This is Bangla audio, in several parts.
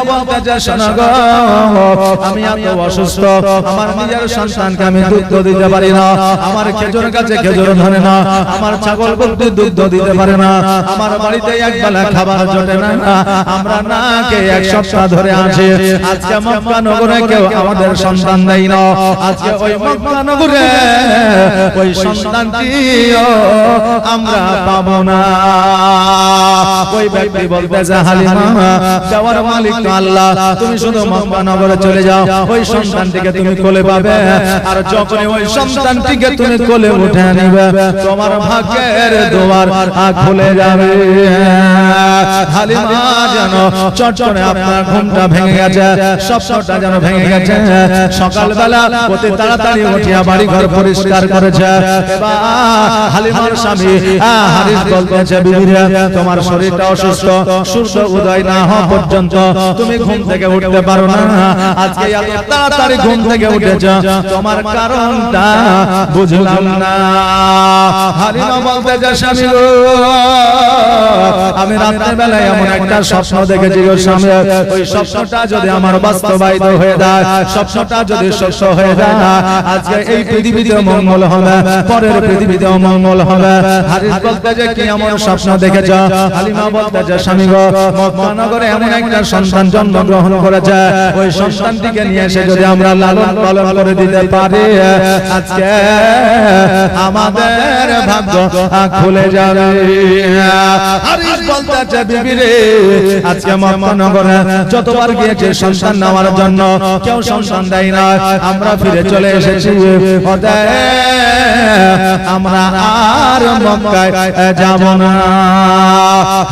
হালিমা বলতেছে শোনো গো আমি এত অসুস্থ আমার নিজের সন্তানকে আমি দুধ দিতে পারি না আমার খেজুর গাছে খেজুর ধরে না আমার ছাগল বলতে দুধ দিতে পারে না আমার বাড়িতে এক খাবার জোটে না আমরা না কে এক সপ্তাহ ধরে আছি আজকে মক্কা নগরে কেউ আমাদের সন্তান দেয় না আজকে ওই মক্কা নগরে ওই সন্তানটিও আমরা পাবো না ওই ব্যক্তি হালিমা মালিক আল্লাহ, তুমি শুধু মক্কা নগরে চলে যাও। ওই সন্তানটিকে তুমি কোলে পাবে আর যখনই ওই সন্তানটিকে তুমি কোলে উঠে নিবে, তোমার ভাগ্যের দুয়ার খুলে যাবে। হালিমা যেন চটচটে আপনার ঘুমটা ভেঙে গেছে, স্বপ্নটা যেন ভেঙে গেছে। সকালবেলা অতি তাড়াতাড়ি উঠিয়া বাড়ি ঘর পরিষ্কার করেছে। হালিমার স্বামী হারিস বলতেছে, বিবিরা, তোমার শরীরটা অসুস্থ, সূর্য উদয় না হওয়া পর্যন্ত তুমি ঘুম থেকে উঠতে পারো না। আজকে এত তাড়াতাড়ি ঘুম থেকে উঠেছ। তোমার কারণটা বুঝলাম না। হালিমা স্বামী গো। আমি রাতের বেলায় এমন একটা স্বপ্ন দেখেছি গো স্বামী। ওই স্বপ্নটা যদি আমার বাস্তবায়িত হয়ে যায় স্বপ্নটা যদি সত্য হয়ে যায় আজকে এই পৃথিবীতে মঙ্গল হবে পরের পৃথিবীতে মঙ্গল হবে। হারিস বলতে যে কি এমন স্বপ্ন দেখেছ হালিমা বলতে যে স্বামী গো মক্কানগরে এমন একটা সন্তান জন্মগ্রহণ করেছে ওই সন্তানটিকে নিয়ে এসে যদি আমরা লালন পালন করে দিতে পারি আজকে আমাদের ভাগ্য খুলে যাবে। হারিস বলতেছে বিবি রে আজকে মক্কানগরে যতবার গিয়েছে সন্তান নেওয়ার জন্য কেউ সন্তান দেয় না আমরা ফিরে চলে এসেছি। অতএব আমরা আর মক্কায় যাব না।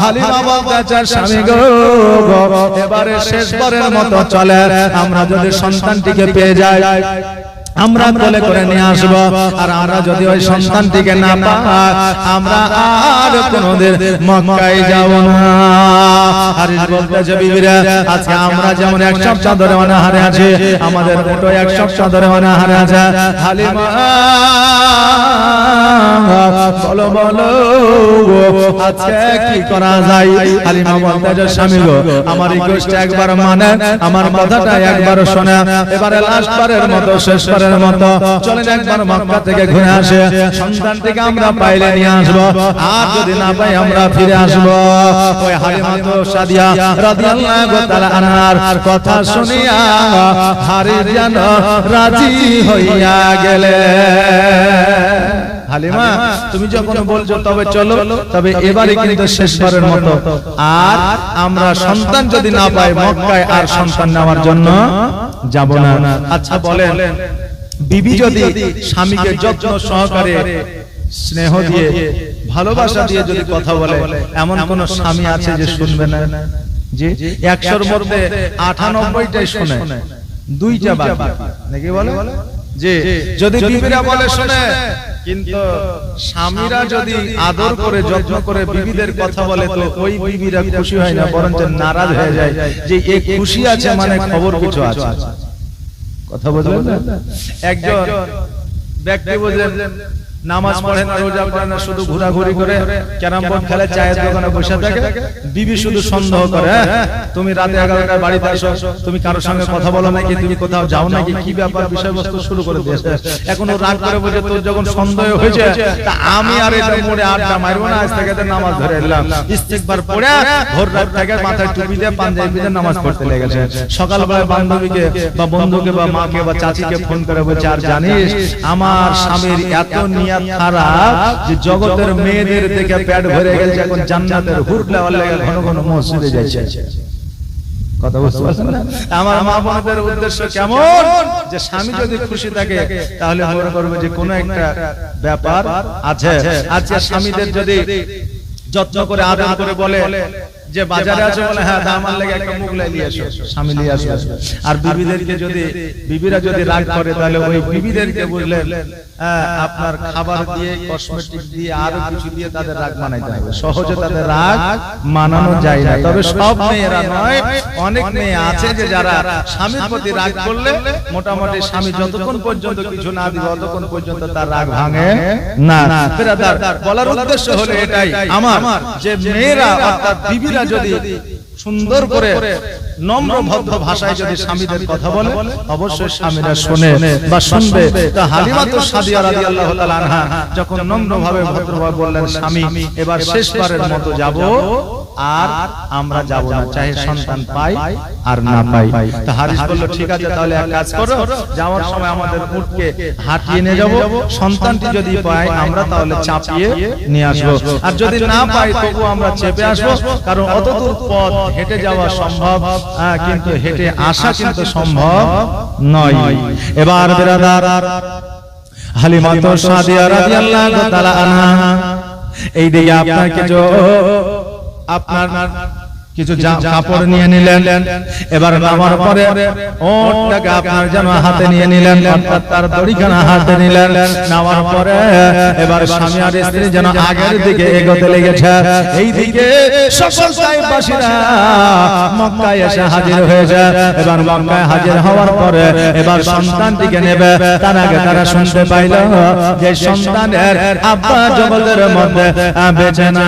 হালিমা স্বামী গো, এবারে শেষবারের মতো চলে। আমরা যদি সন্তানটিকে পেয়ে যাই, আমরা কোলে করে নিয়ে আসব। আর আমরা যদি ওই সন্তানটিকে না পাই, আমরা আর কোনোদিন মক্কায় যাব না। বিবিরা আজকে আমরা যেমন এক সপ্তাহ ধরে অনাহারে আছি আমাদের ওটো এক সপ্তাহ ধরে অনাহারে আছে। হালিমা বলো বলো আজকে কি করা যায়? হালিমা বলতেছে স্বামী গো আমার রিকোয়েস্ট একবার মানে আমার কথাটা একবার শোনে এবারে লাস্ট বারের মতো শেষবারের মতো। চলেন একবার মক্কা থেকে ঘুরে আসে। আমরা পাইলে নিয়ে আসব। আর যদি না পাই আমরা ফিরে আসব। ওই হালিমা তো সাদিয়া, রাদিয়াল্লাহু তাআলা কথা শুনিয়া হারি যেন রাজি হইয়া গেলে। হালিমা, তুমি যখন বলছো তবে চলো, তবে এবারে কিন্তু শেষবারের মতো। আর আমরা সন্তান যদি না পাই মক্কায় আর সন্তান নেওয়ার জন্য যাব না। আচ্ছা বলেন, বিবি যদি স্বামীকে যত্ন সহকারে স্নেহ দিয়ে ভালোবাসা দিয়ে যদি কথা বলে এমন কোন স্বামী আছে যে শুনবে না? যে একশোর মধ্যে আটানব্বইটাই শোনে। দুইটা বাকি। নাকি বলে? যে যদি বিবিরা বলে শোনে কিন্তু স্বামীরা যদি আদর করে যত্ন করে বিবিদের কথা বলে তো ওই বিবিরা খুশি হয় না বরঞ্চ নারাজ হয়ে যায় যে এ খুশি আছে মানে খবর কিছু আছে। কথা বুঝলেন একজন ব্যক্তি বুঝলেন নামাজ পড়ে না রোজা পড়ে না শুধু ঘোরাঘুরি করে ক্যারাম বোর্ড খেলে চায়ের দোকানে বসে থাকে। বিবি শুধু সন্দেহ করে? তুমি রাতে এগারোটায় বাড়িতে আসো তুমি কারোর সঙ্গে কথা বলো নাকি তুমি কোথাও যাও নাকি কি ব্যাপার বিষয়বস্তু শুরু করে দিয়েছে। এখন ও রাগ করে বলছে তোর যখন সন্দেহ হয়েছে তা আমি আর এটা মোড়ে আড্ডা মারবো না আজ থেকে নামাজ ধরে এলাম। ইস্তেকবার পড়ে ভোর রাত থেকে মাথায় টুপি দিয়ে পাঞ্জাবি দিয়ে নামাজ পড়তে লেগেছে। সকালবেলা বান্ধবীকে বা বন্ধুকে বা মাকে বা চাচিকে ফোন করে বলছে আর জানিস আমার স্বামীর এত নিয়াত খারাপ যে জগতের মেয়েদের থেকে পেট ভরে গেছে এখন জান্নাতের হুর লেওয়ার লেগে ঘন ঘন মসজিদে যাচ্ছে কথা বুঝতে পারছেন না? আমার মা বোনদের উদ্দেশ্য কেমন? যে স্বামী যদি খুশি থাকে তাহলে মনে করবে যে কোনো একটা ব্যাপার আছে। আজকে স্বামীদের যদি যত্ন করে আদর করে বলে যে বাজারে আছে বলে হ্যাঁ দামার লেগে একটা মুগলাই নিয়ে এসো স্বামী নিয়ে আসো। আর বিবিদেরকে যদি বিবিরা যদি রাগ করে তাহলে ওই বিবিদেরকে বুঝলেন আপনার খাবার দিয়ে কসমেটিক দিয়ে আরও কিছু দিয়ে তাদের রাগ মানাইতে হবে সহজে তাদের রাগ মানানো যায় না। তবে সব মেয়েরা নয় অনেক মেয়ে আছে যে যারা স্বামীর প্রতি রাগ করলে মোটামুটি স্বামী যতক্ষণ পর্যন্ত কিছু না দিবে ততক্ষণ পর্যন্ত তার রাগ ভাঙে। না। বলার উদ্দেশ্য হলো এটাই। আমার যে মেয়েরা অর্থাৎ বিবিরা যদি সুন্দর করে নম্র ভদ্র ভাষায় যদি স্বামীদের কথা বলে অবশ্যই স্বামীরা শুনে বা শুনবে। তা হালিমা তো সাদিয়া রাদিয়াল্লাহু তাআলা আনহা যখন নম্র ভাবে ভদ্রভাবে বললেন স্বামী এবার শেষবারের মতো যাব আর আমরা যাব না চাহে সন্তান পাই আর না পাই। তা হারিস বলল ঠিক আছে তাহলে এক কাজ করো যাওয়ার সময় আমাদের উঠকে হাঁটিয়ে নিয়ে যাব সন্তানটি যদি পাই আমরা তাহলে চাপিয়ে নিয়ে আসব। আর যদি না পাই তবু আমরা চেপে আসব কারণ অত দূর পথ হেঁটে যাওয়া সম্ভব হ্যাঁ, কিন্তু হেঁটে আসা কিন্তু সম্ভব নয়। এবার বেরাদার হালিমা তো সাদিয়া রাদিয়াল্লাহু তাআলা আনহা। এই দিকে আপনার কিছু আপনার কিছু কাপড় নিয়ে নিলেন। এবার নামার পরে ওটাকে আপনার যেন হাতে নিয়ে নিলেন। অর্থাৎ তার দড়িখানা হাতে নিলেন। নামার পরে এবার স্বামী আর স্ত্রী যেন আগের দিকে এগোতে লেগেছে। এই দিকে সকল সাহেববাসীরা মক্কায় এসে হাজির হয়েছে। এবার মক্কায় হাজির হওয়ার পরে এবার সন্তানটিকে নেবে। তার আগে তারা শুনতে পাইল যে সন্তানের আব্বা জগতের মধ্যে বেঁচে না।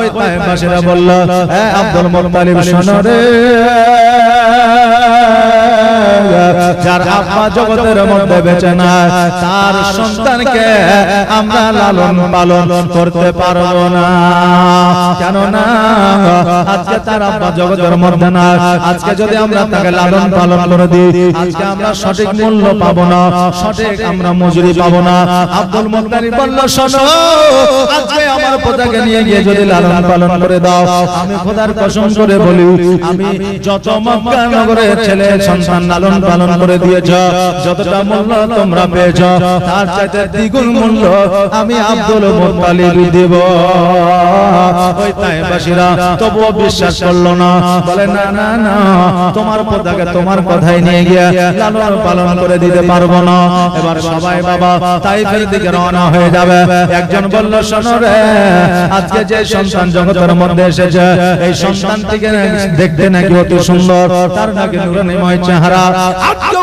ওই তাইবাসীরা বলল "এ আব্দুল মোত্তালিব শোনো রে। যার আব্বা জগতের মধ্যে বেঁচে না তার সন্তানকে আমরা লালন পালন করতে পারব না। কেন না আজকে তার আব্বা জগতের মধ্যে না আজকে যদি আমরা তাকে লালন পালন করে দিই আজকে আমরা সঠিক মূল্য পাবো না সঠিক আমরা মজুরি পাবো না। আব্দুল মুত্তালিব বলল শোনো আজকে আমার পোতাকে নিয়ে গিয়ে যদি লালন পালন করে দাও আমি খোদার কসম করে বলি আমি যত মক্কা নগরের ছেলে সন্তান লালন পালন করে দিয়েছ, যতটা মূল্য তোমরা পেয়েছ, তার চাইতে দ্বিগুণ মূল্য আমি আব্দুল দেব। ওই তাইবাসীরা বিশ্বাস করল না, বলে, না না না, তোমার তোমার কথাই নিয়ে লালন পালন করে দিতে পারব না। এবার সবাই বাবা দিকে রওনা হয়ে যাবে। একজন বলল আজকে যে সন্তান জগতের মধ্যে এসেছে, এই দেখতে নাকি অতি সুন্দর, তার নাকি চেহারা। আজকে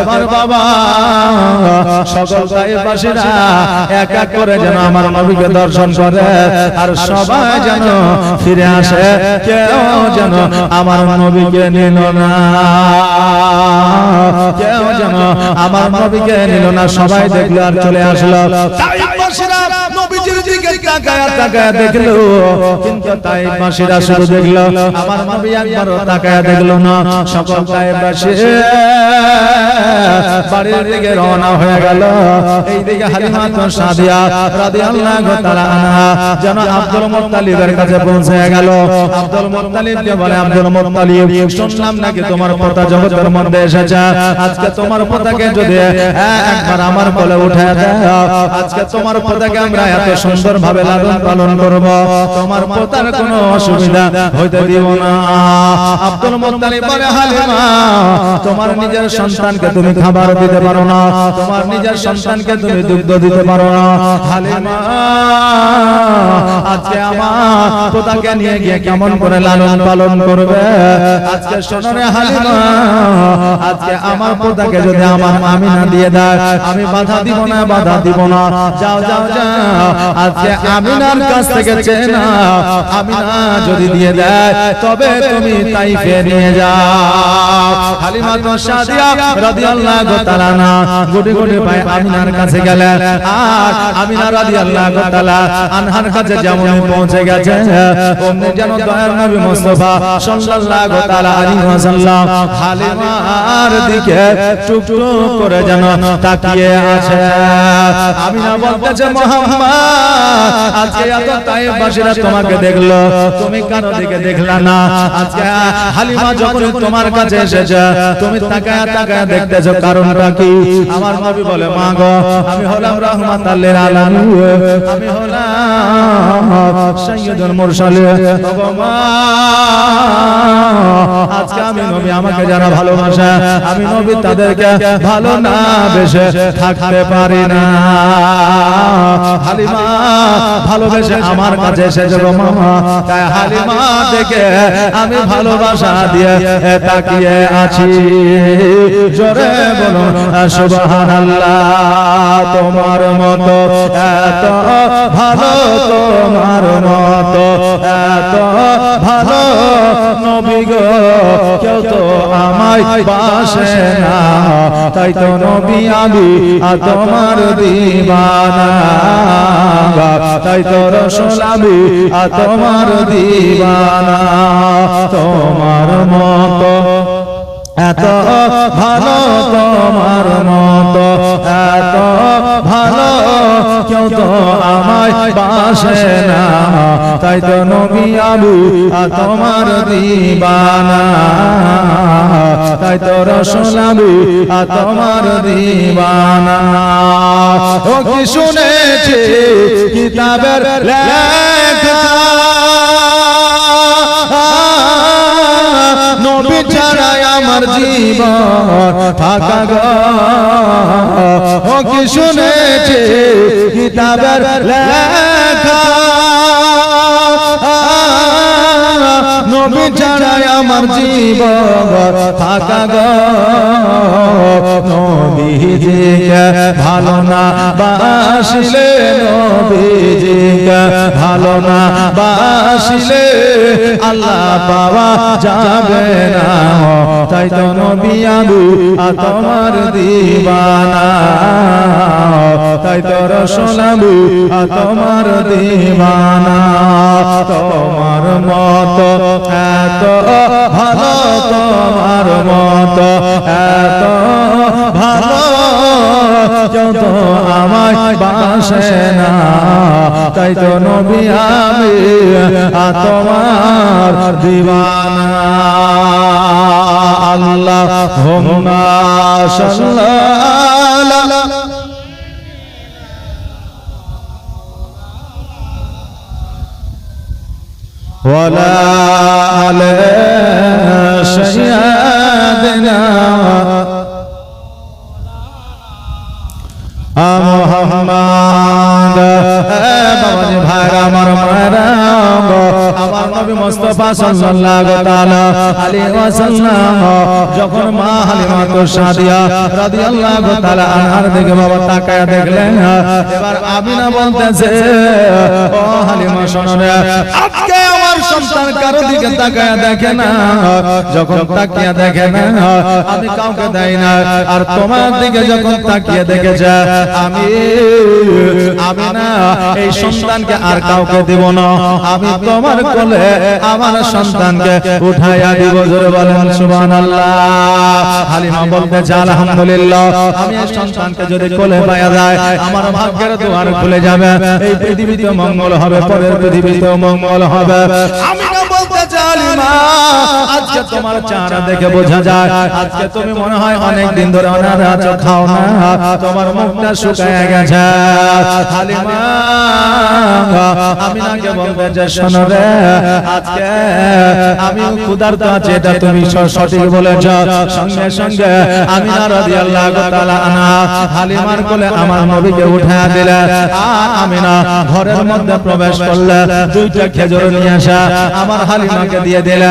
এবার বাবা, সকল গায়েবাসীরা এক এক করে যেন আমার নবীকে দর্শন করে, আর সবাই যেন ফিরে আসে, কেউ যেন আমার নবীকে নিল না। কেউ যেন আমার নবীকে নিল না, সবাই দেখল আর চলে আসলো। তাইবাসীরা নবীজির দিকে তাকায়া তাকায়া দেখল। কিন্তু তাইবাসীরা শুধু দেখল। আমার নবী একবারও তাকায়া দেখল না। সকল তাইবাসী বাড়ির দিকে রওনা হয়ে গেল। এই হালিমা তো সাদিয়া রাদিয়াল্লাহু তাআলা আনহা যেন আব্দুল মুত্তালিবের কাছে পৌঁছে গেল। আব্দুল মুত্তালিবকে বলে আব্দুল মুত্তালিব শুনলাম নাকি তোমার পোতা জগতের মধ্যে এসেছে? আজকে তোমার পোতাকে যদি একবার আমার কোলে উঠে দাও। আজকে তোমার পোতাকে আমরা এত সুন্দর ভাবে লালন পালন করব। তোমার পোতার কোনো অসুবিধা হইতে দিব না। আব্দুল মুত্তালিব বলে হালিমা তোমার নিজের সন্তানকে তুমি খাবার দিতে পারো না। তোমার নিজের সন্তানকে তুমি দুগ্ধ দিতে পারো না। হালিমা আজকে আমার পোতাকে নিয়ে গিয়ে কেমন করে লালন পালন করবে? আজকে সোনরে হালিমা। আজকে আমার পোতাকে যদি আমার আমিনা দিয়ে দেয় আমি বাধা দিব না বাধা দিব না। যাও যাও। যাও। আজকে আমিনার কাছ থেকে চেনা আমিনা যদি দিয়ে দেয় তবে তুমি তাইফে নিয়ে যাও। হালিমা তো সাদিয়া রাদিয়াল্লাহু তাআলা না। গুটি গুটি পায় আমিনার কাছে গেলেন আর আমিনা রাদিয়াল্লাহু তাআলা আনহার কাছে যেমন পৌঁছে গেছে অমনি যেন দয়ার নবী মুস্তাফা সাল্লাল্লাহু তাআলা আলাইহি ওয়াসাল্লাম। হালিমার দিকে টুক টুক করে যেন তাকিয়ে আছে। আমিনা বলতেছে মোহাম্মদ আজকে এত তাইফবাসীরা তোমাকে দেখল। তুমি কারও দিকে দেখলা না। আজকে হালিমা যখন তোমার কাছে এসেছে, তুমি তাকায়া তাকায়া দেখতেছো কারণটা কি? আমার নবী বলে, মা গো, আমি হলাম রহমাত আল্লিল আলামিন। আমি হলাম সাইয়্যিদুল মুরসালিন। আজকে আমি নবী, আমাকে যারা ভালোবাসে, আমি নবী তাদেরকে ভালো না বেশে থাকতে পারি না। হালিমা ভালোবেসে আমার কাছে এসেছে গো মামা। তাই হালিমা দেখে আমি ভালোবাসা দিয়ে তাকিয়ে আছি। জোরে বলুন সুবহানাল্লাহ তোমার মতো এত ভালো তোমার মতো এত ভালো নবী গো কেউ তো আমায় বাসে না। তাই তো নবী আমি আর তোমার দিবানা। তাই তো রসলামি তোমার দিবানা তোমার মত। এত ভালো তোমার মত এত ভালো কেউ তো আমায় বাসে না। তাই তো নবী আবু তোমার দিবানা। তাই তো রসুল আবু তোমার দিবানা। ও কি শুনেছি? কিতাবের লেখা। নবী ছাড়াই আমার জীবন ফাঁকা গো। ও কি শুনেছে কিতাবের লেখা? নবী ছাড়াই আমার জীবন ফাঁকা গো। নবীজিকে ভালো না বাসিলে নবীজিকে ভালো না বাসিলে, আল্লাহ পাওয়া যাবে না। তাই তো নবী আবু তোমার দিবানা। তাই তো আর তোমার দিবানা। তোমার মতো এত ভালো তোমার মতো, এত ভালো যত আমায় বাসে না। তাই তো নবী আমি তোমার দিবানা আল্লাহ হুম্মা সাল্লাল্লাহু ولا على سيدنا মুস্তাফা সাল্লাল্লাহু তাআলা ওয়াসাল্লাম যখন মা হালিমা তো সাদিয়া রাদিয়াল্লাহু তাআলা আনহার দিকে বাবা তাকায় দেখলেন, এবার আমিনা বলতেছে, ও হালিমা, শোনো আজকে আমার সন্তান কারও দিকে তাকায় দেখে না? যখন তাকিয়ে দেখে না, আমি কাউকে দেই না। আর তোমার দিকে যখন তাকিয়ে দেখেছে, আমি আমি এই সন্তানকে আর কাউকে দেব না। আমি তোমার কোলে আমার সন্তানকে উঠাইয়া দিব জোরে বলেন সুবহানাল্লাহ। হালিমা বলতেছে আলহামদুলিল্লাহ আমি সন্তানকে যদি কোলে পাওয়া যায় আমার ভাগ্যের দুয়ার খুলে যাবে। এই পৃথিবীতে মঙ্গল হবে পরের পৃথিবীতে মঙ্গল হবে। আমি না বলতে চালিমা আজকে তোমার চেহারা দেখে বোঝা যায়। আজকে তুমি মনে হয় অনেক দিন ধরে অনার আছো খাও না। তোমার মুখটা শুকায় গেছে। হালিমা আমি নাকে বলবে যে শোনো রে আজকে আমি ক্ষুধার্ত আছি এটা তুমি সঠিক বলেছ। সঙ্গে সঙ্গে আমি না রাদিয়াল্লাহু তাআলা আনহা হালিমার কোলে আমার নবীকে উঠায়া দিলে আর আমি না ঘরের মধ্যে প্রবেশ করলে দুইটা খেজুর নিয়ে আসা আমার হালিমাকে দিয়ে দিলে।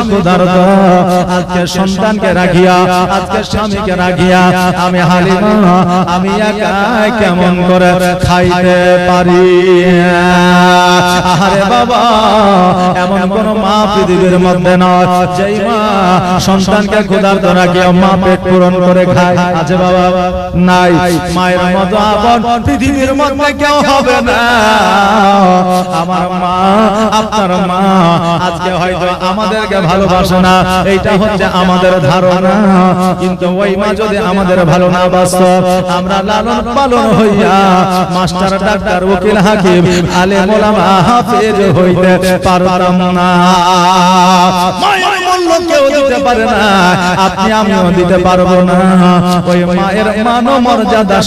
আজকে সন্তানকে রাখিয়া আজকে স্বামীকে রাখিয়া আমি হালিমা আমি একা কেমন করে খাইতে পারি? আরে ভালোবাসে না। এইটা হচ্ছে আমাদের ধারণা। কিন্তু ওই মা যদি আমাদের ভালো না আমরা লালন পালন হইয়া মাস্টার, ডাক্তার, উকিল, হাকিম আলে হাফেজ হইতে পারতাম না। মায়ের মূল্য কেউ দিতে পারে না, আপনি আমিও দিতে পারব না। ওই মায়ের মান মর্যাদা